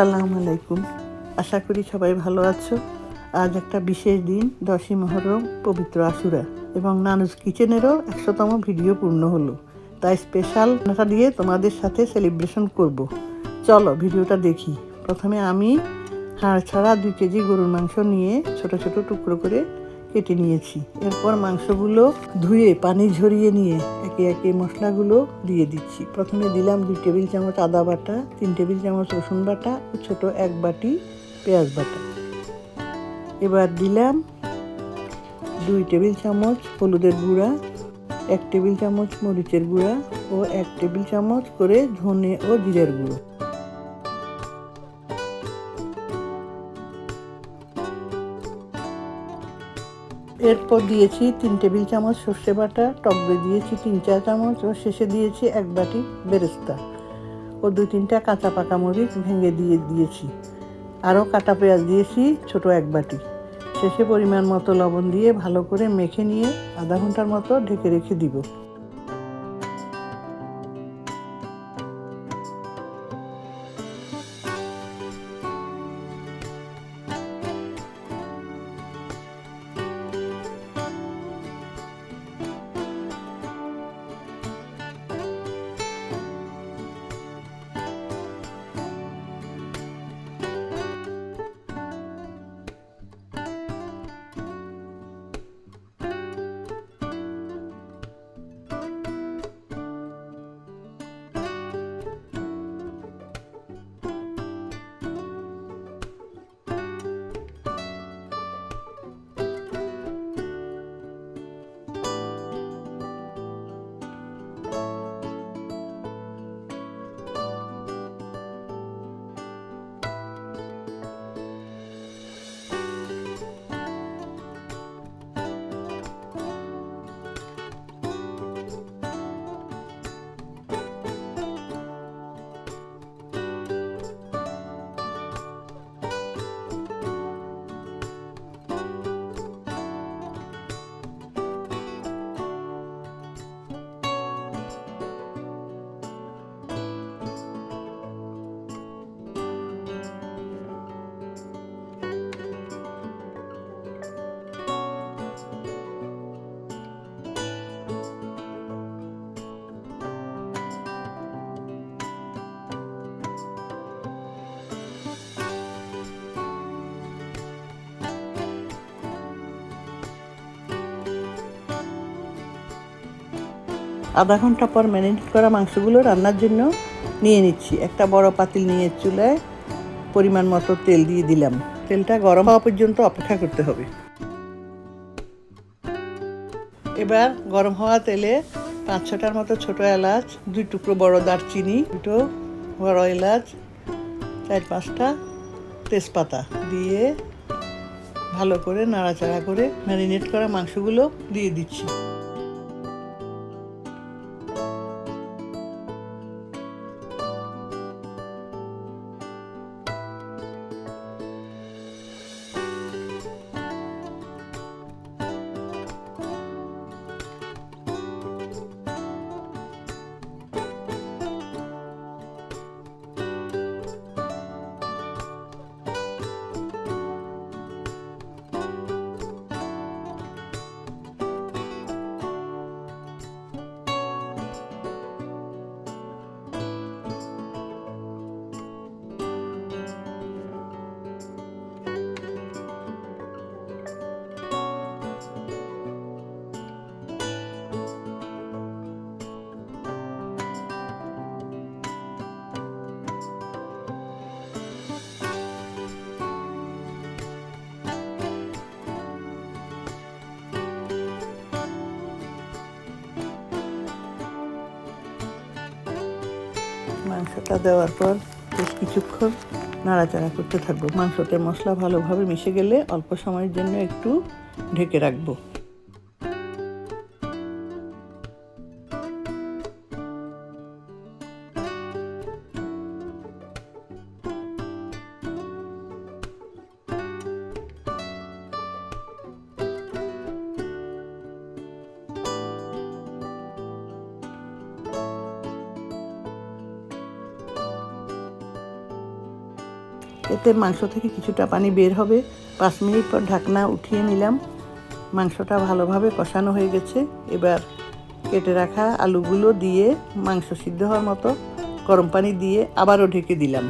আসসালামু আলাইকুম। আশা করি সবাই ভালো আছো। আজ একটা বিশেষ দিন, দশই মহরম, পবিত্র আসুরা এবং নানুজ কিচেনেরও একশোতম ভিডিও পূর্ণ হলো। তাই স্পেশাল নাটা দিয়ে তোমাদের সাথে সেলিব্রেশন করব। চলো ভিডিওটা দেখি। প্রথমে আমি হাড় ছাড়া দুই কেজি গরুর মাংস নিয়ে ছোট ছোট টুকরো করে কেটে নিয়েছি। এরপর মাংসগুলো ধুয়ে, পানি ঝরিয়ে নিয়ে একে একে মশলাগুলো দিয়ে দিচ্ছি। প্রথমে দিলাম দুই টেবিল চামচ আদা বাটা, তিন টেবিল চামচ রসুন বাটা ও ছোটো এক বাটি পেঁয়াজ বাটা। এবার দিলাম দুই টেবিল চামচ হলুদের গুঁড়া, এক টেবিল চামচ মরিচের গুঁড়া ও এক টেবিল চামচ করে ধনে ও জিরের গুঁড়ো। এরপর দিয়েছি তিন টেবিল চামচ সর্ষে বাটা, টক দই দিয়েছি তিন চা চামচ ও শেষে দিয়েছি এক বাটি বেরেস্তা। ও দু তিনটা কাঁচা পাকা মরিচ ভেঙে দিয়ে দিয়েছি। আরও কাটা পেঁয়াজ দিয়েছি ছোট এক বাটি। শেষে পরিমাণ মতো লবণ দিয়ে ভালো করে মেখে নিয়ে আধা ঘণ্টার মতো ঢেকে রেখে দিব। আধা ঘণ্টা পর ম্যারিনেট করা মাংসগুলো রান্নার জন্য নিয়ে নিচ্ছি। একটা বড় পাতিল নিয়ে চুলায় পরিমাণ মতো তেল দিয়ে দিলাম। তেলটা গরম হওয়া পর্যন্ত অপেক্ষা করতে হবে। এবার গরম হওয়া তেলে পাঁচ ছটার মতো ছোট এলাচ, দুই টুকরো বড় দারচিনি, দুটো বড় এলাচ, চার পাঁচটা তেজপাতা দিয়ে ভালো করে নাড়াচাড়া করে ম্যারিনেট করা মাংসগুলো দিয়ে দিচ্ছি। মাংসটা দেওয়ার পর বেশ কিছুক্ষণ নাড়াচাড়া করতে থাকব। মাংসতে মশলা ভালোভাবে মিশে গেলে অল্প সময়ের জন্য একটু ঢেকে রাখব। এতে মাংস থেকে কিছুটা পানি বের হবে। পাঁচ মিনিট পর ঢাকনা উঠিয়ে নিলাম। মাংসটা ভালোভাবে কষানো হয়ে গেছে। এবার কেটে রাখা আলুগুলো দিয়ে মাংস সিদ্ধ হওয়ার মতো গরম পানি দিয়ে আবারও ঢেকে দিলাম।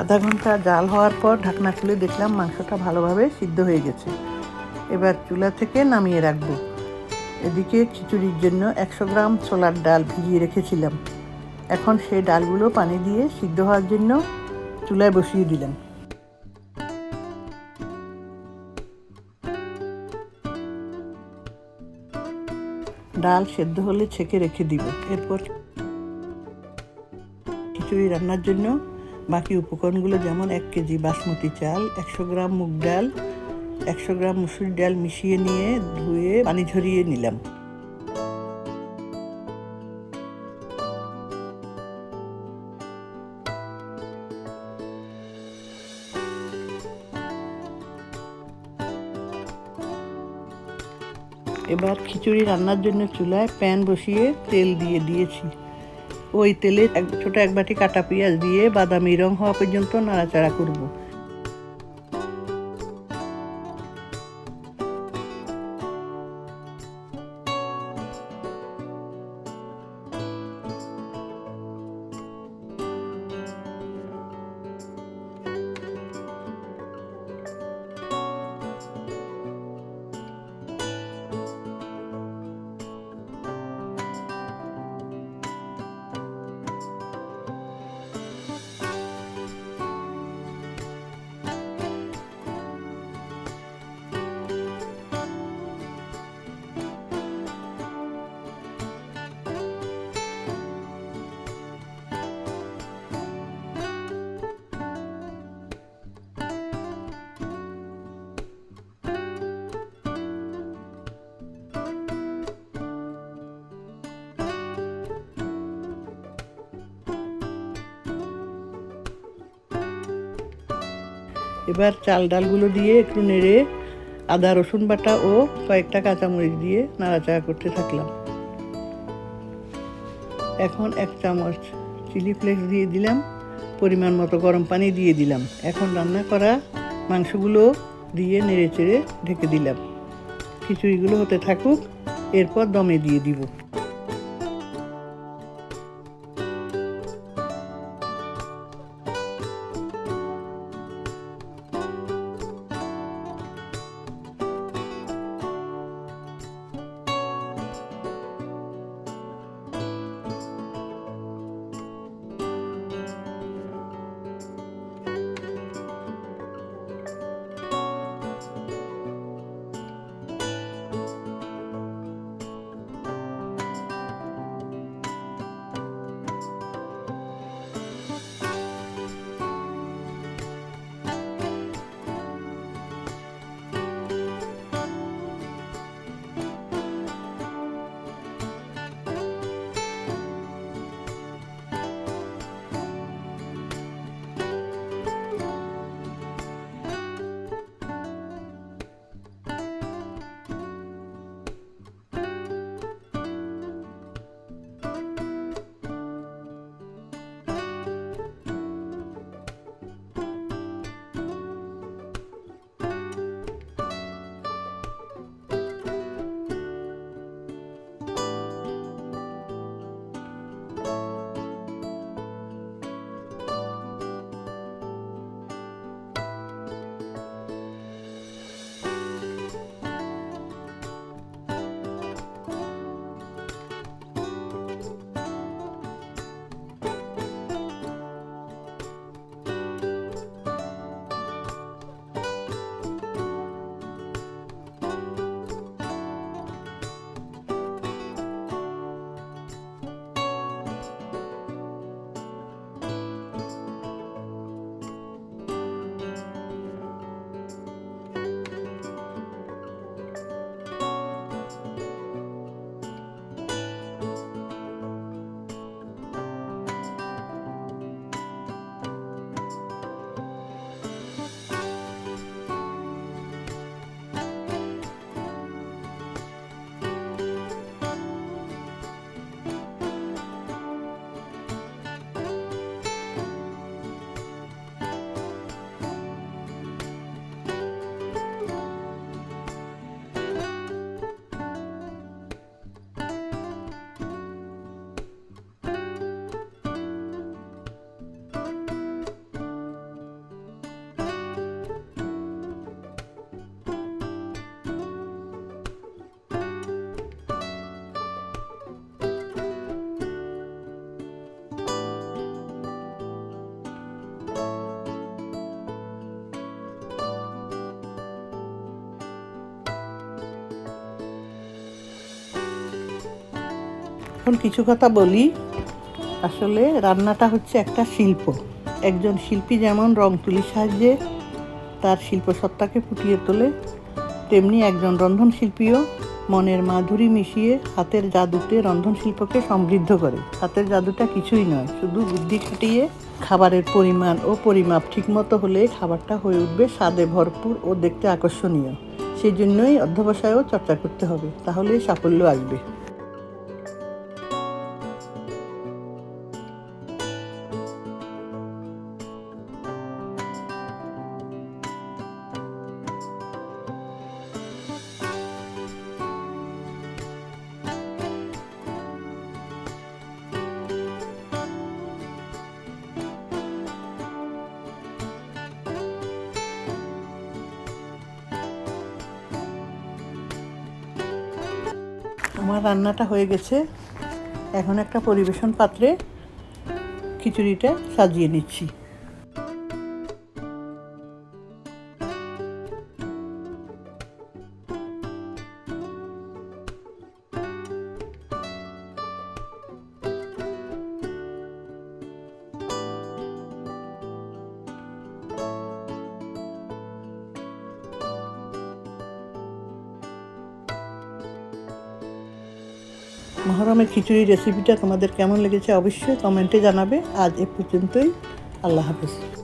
আধা ঘণ্টা জাল হওয়ার পর ঢাকনা খুলে দেখলাম মাংসটা ভালোভাবে সিদ্ধ হয়ে গেছে। এবার চুলা থেকে নামিয়ে রাখব। এদিকে খিচুড়ির জন্য একশো গ্রাম ছোলার ডাল ভিজিয়ে রেখেছিলাম। এখন সেই ডালগুলো পানি দিয়ে সিদ্ধ হওয়ার জন্য চুলায় বসিয়ে দিলাম। ডাল সেদ্ধ হলে ছেঁকে রেখে দিব। এরপর খিচুড়ি রান্নার জন্য বাকি উপকরণগুলো যেমন এক কেজি বাসমতি চাল, একশো গ্রাম মুগ ডাল, একশো গ্রাম মুসুর ডাল মিশিয়ে নিয়ে ধুয়ে পানি ঝরিয়ে নিলাম। এবার খিচুড়ি রান্নার জন্য চুলায় প্যান বসিয়ে তেল দিয়ে দিয়েছি। ওই তেলে ছোট এক বাটি কাটা পেঁয়াজ দিয়ে বাদামি রং হওয়া পর্যন্ত নাড়াচাড়া করব। এবার চাল ডালগুলো দিয়ে একটু নেড়ে আদা, রসুন বাটা ও কয়েকটা কাঁচামরিচ দিয়ে নাড়াচাড়া করতে থাকলাম। এখন এক চামচ চিলি ফ্লেক্স দিয়ে দিলাম, পরিমাণ মতো গরম পানি দিয়ে দিলাম। এখন রান্না করা মাংসগুলো দিয়ে নেড়ে চেড়ে ঢেকে দিলাম। খিচুড়িগুলো হতে থাকুক, এরপর দমে দিয়ে দিব। এখন কিছু কথা বলি। আসলে রান্নাটা হচ্ছে একটা শিল্প। একজন শিল্পী যেমন রং তুলির সাহায্যে তার শিল্পসত্তাকে ফুটিয়ে তোলে, তেমনি একজন রন্ধন শিল্পীও মনের মাধুরী মিশিয়ে হাতের জাদুতে রন্ধন শিল্পকে সমৃদ্ধ করে। হাতের জাদুটা কিছুই নয়, শুধু বুদ্ধি খাটিয়ে খাবারের পরিমাণ ও পরিমাপ ঠিকমতো হলে খাবারটা হয়ে উঠবে স্বাদে ভরপুর ও দেখতে আকর্ষণীয়। সেই জন্যই অধ্যবসায়ও চর্চা করতে হবে তাহলেই সাফল্য আসবে। আমার রান্নাটা হয়ে গেছে। এখন একটা পরিবেশন পাত্রে খিচুড়িটা সাজিয়ে নিচ্ছি। মহরমের খিচুড়ি রেসিপিটা তোমাদের কেমন লেগেছে অবশ্যই কমেন্টে জানাবে। আজ এ পর্যন্তই। আল্লাহ হাফেজ।